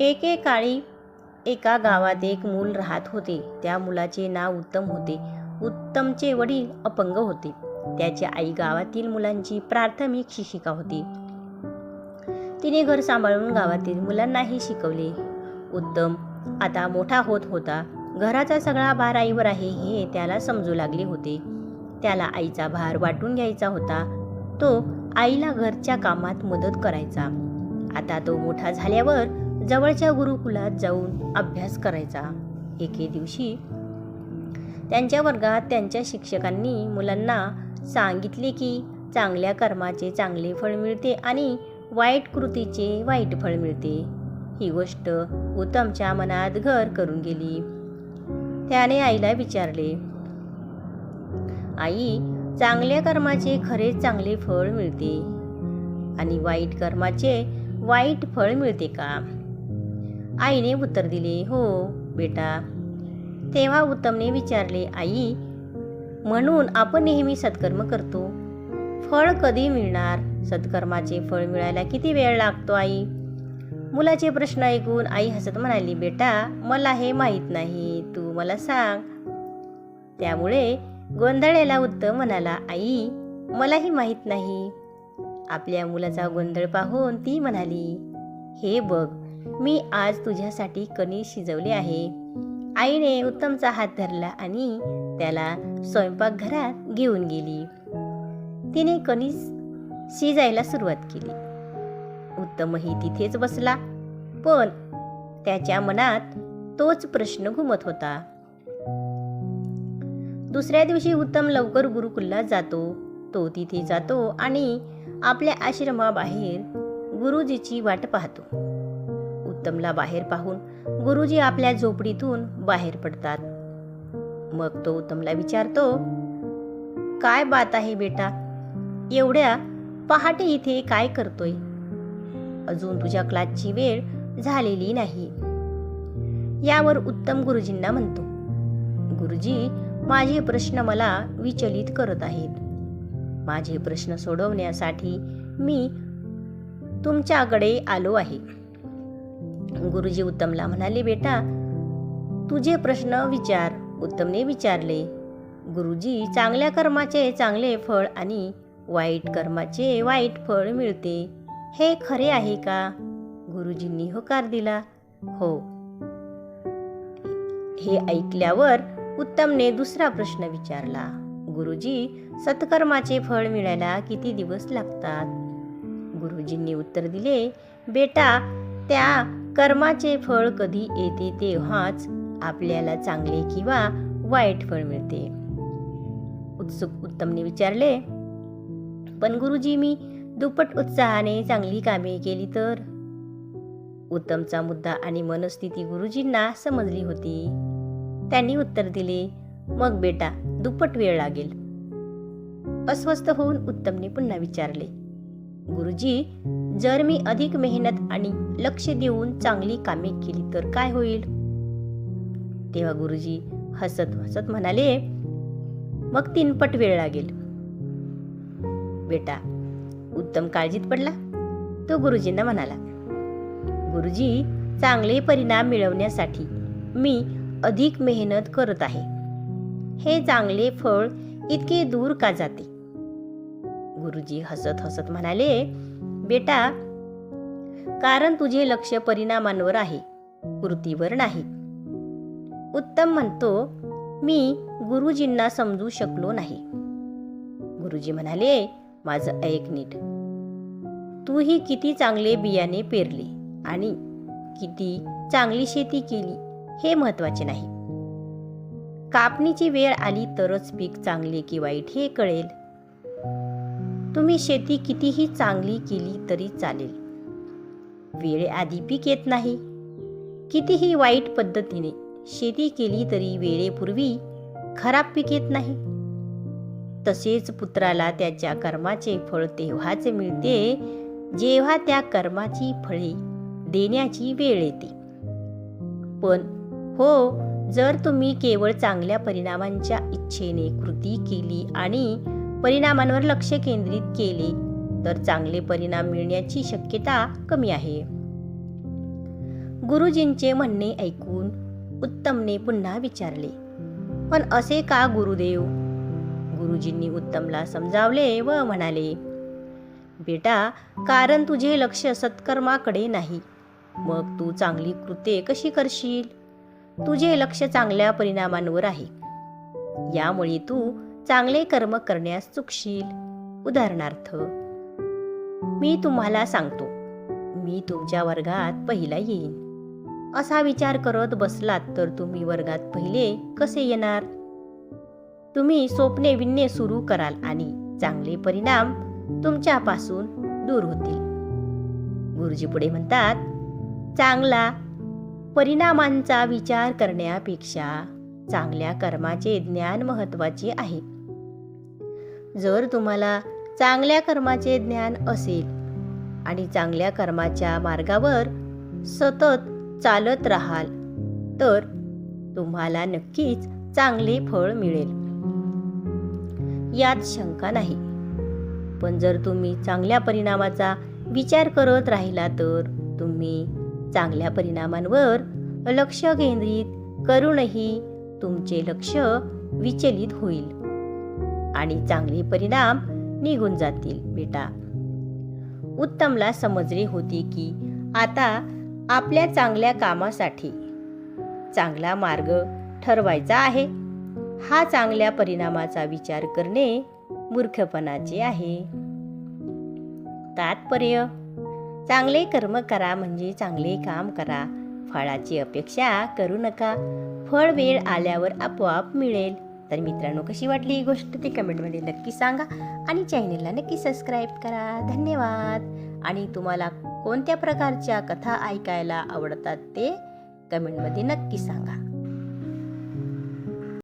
एकेकाळी एका गावात एक मूल राहत होते. त्या मुलाचे नाव उत्तम होते. उत्तमचे वडील अपंग होते. त्याची आई गावातील मुलांची प्राथमिक शिक्षिका होती. तिने घर सांभाळून गावातील मुलांनाही शिकवले. उत्तम आता मोठा होत होता. घराचा सगळा भार आईवर आहे हे त्याला समजू लागले होते. त्याला आईचा भार वाटून घ्यायचा होता. तो आईला घरच्या कामात मदत करायचा. आता तो मोठा झाल्यावर जवळच्या गुरुकुलात जाऊन अभ्यास करायचा. एके दिवशी त्यांच्या वर्गात त्यांच्या शिक्षकांनी मुलांना सांगितले की चांगल्या कर्माचे चांगले फळ मिळते आणि वाईट कृतीचे वाईट फळ मिळते. ही गोष्ट उत्तमच्या मनात घर करून गेली. त्याने आईला विचारले आई चांगल्या कर्माचे खरे चांगले फळ मिळते आणि वाईट कर्माचे वाईट फळ मिळते का? आईने उत्तर दिले हो बेटा. तेव्हा उत्तमने विचारले आई म्हणून आपण नेहमी सत्कर्म करतो? फळ कधी मिळणार? सत्कर्माचे फळ मिळायला किती वेळ लागतो आई? मुलाचे प्रश्न ऐकून आई हसत म्हणाली बेटा मला हे माहीत नाही तू मला सांग. त्यामुळे गोंधळलेला उत्तम म्हणाला आई मलाही माहीत नाही. आपल्या मुलाचा गोंधळ पाहून ती म्हणाली हे बघ मी आज तुझ्यासाठी कणीस शिजवले आहे. आईने उत्तमचा हात धरला आणि त्याला स्वयंपाकघरात घेऊन गेली. तिने कणीस शिजायला सुरुवात केली. उत्तमही तिथेच बसला पण त्याच्या मनात तोच प्रश्न घुमत होता. दुसऱ्या दिवशी उत्तम लवकर गुरुकुलला जातो. तो तिथे जातो आणि आपल्या आश्रमाबाहेर गुरुजीची वाट पाहतो. उत्तमला बाहेर पाहून गुरुजी आपल्या झोपडीतून बाहेर पडतात. मग तो उत्तमला विचारतो काय बात आहे बेटा? एवढ्या पहाटे इथे काय करतोय? अजून तुझ्या क्लासची वेळ झालेली नाही. यावर उत्तम गुरुजींना म्हणतो गुरुजी माझे प्रश्न मला विचलित करत आहेत. माझे प्रश्न सोडवण्यासाठी मी तुमच्याकडे आलो आहे. गुरुजी उत्तमला म्हणाले बेटा तुझे प्रश्न विचार. उत्तमने विचारले गुरुजी चांगल्या कर्माचे चांगले फळ आणि वाईट कर्माचे वाईट फळ मिळते. हे खरे आहे का? गुरुजींनी होकार दिला हो. हे ऐकल्यावर उत्तमने दुसरा प्रश्न विचारला गुरुजी सत्कर्माचे फळ मिळायला किती दिवस लागतात? गुरुजींनी उत्तर दिले बेटा त्या कर्माचे फळ कधी येते तेव्हाच आपल्याला चांगले किंवा वाईट फळ मिळते. उत्सुक उत्तमने विचारले पण गुरुजी मी दुप्पट उत्साहाने चांगली कामे केली तर? उत्तमचा मुद्दा आणि मनस्थिती गुरुजींना समजली होती. त्यांनी उत्तर दिले मग बेटा दुप्पट वेळ लागेल. अस्वस्थ होऊन उत्तमने पुन्हा विचारले गुरुजी जर मी अधिक मेहनत आणि लक्ष देऊन चांगली कामे केली तर काय होईल? तेव्हा गुरुजी हसत हसत म्हणाले मग तीनपट वेळ लागेल. बेटा उत्तम काळजीत पडला? तो गुरुजींना म्हणाला गुरुजी चांगले परिणाम मिळवण्यासाठी मी अधिक मेहनत करत आहे. हे चांगले फळ इतके दूर का जाते? गुरुजी हसत हसत म्हणाले बेटा कारण तुझे लक्ष परिणामांवर आहे कृतीवर नाही. उत्तम म्हणतो मी गुरुजींना समजू शकलो नाही. गुरुजी म्हणाले माझं ऐक नीट. तूही किती चांगले बियाणे पेरले आणि किती चांगली शेती केली हे महत्त्वाचे नाही. कापणीची वेळ आली तरच पीक चांगले की वाईट हे कळेल. तुम्ही शेती कितीही चांगली केली तरी चालेल. वेळेआधी पीक येत नाही. कितीही वाईट पद्धतीने शेती केली तरी वेळेपूर्वी खराब पीक येत नाही. तसेच पुत्राला त्याच्या कर्माचे फळ तेव्हाच मिळते जेव्हा त्या कर्माची फळे देण्याची वेळ येते. पण हो जर तुम्ही केवळ चांगल्या परिणामांच्या इच्छेने कृती केली आणि परिणामांवर लक्ष केंद्रित केले तर चांगले परिणाम मिळण्याची शक्यता कमी आहे. गुरुजींचे म्हणणे ऐकून उत्तमने पुन्हा विचारले पण असे का गुरुदेव? गुरुजींनी उत्तमला समजावले व म्हणाले बेटा कारण तुझे लक्ष सत्कर्माकडे नाही. मग तू चांगली कृते कशी करशील? तुझे लक्ष चांगल्या परिणामांवर आहे. यामुळे तू चांगले कर्म करण्यास चुकशील. उदाहरणार्थ मी तुम्हाला सांगतो मी तुमच्या वर्गात पहिला येईन. असा विचार करत बसलात तर तुम्ही वर्गात पहिले कसे येणार? तुम्ही स्वप्ने विणणे सुरू कराल आणि चांगले परिणाम तुमच्यापासून दूर होतील. गुरुजी पुढे म्हणतात चांगला परिणामांचा विचार करण्यापेक्षा चांगल्या कर्माचे ज्ञान महत्त्वाचे आहे. जर तुम्हाला चांगल्या कर्माचे ज्ञान असेल आणि चांगल्या कर्माच्या मार्गावर सतत चालत राहाल तर तुम्हाला नक्कीच चांगले फळ मिळेल. यात शंका नाही. पण जर तुम्ही चांगल्या परिणामाचा विचार करत राहिला तर तुम्ही चांगल्या परिणामांवर लक्ष केंद्रित करूनही तुमचे लक्ष विचलित होईल. आणि चांगले परिणाम निघून जातील बेटा. उत्तमला समजले होते की आता आपल्या चांगल्या कामासाठी चांगला मार्ग ठरवायचा आहे. हा चांगल्या परिणामाचा विचार करणे मूर्खपणाचे आहे. तात्पर्य चांगले कर्म करा म्हणजे चांगले काम करा. फळाची अपेक्षा करू नका. फळ वेळ आल्यावर आपोआप मिळेल. तर मित्रांनो कशी वाटली ही गोष्ट ती कमेंटमध्ये नक्की सांगा आणि चॅनेलला नक्की सबस्क्राईब करा. धन्यवाद. आणि तुम्हाला कोणत्या प्रकारच्या कथा ऐकायला आवडतात ते कमेंटमध्ये नक्की सांगा.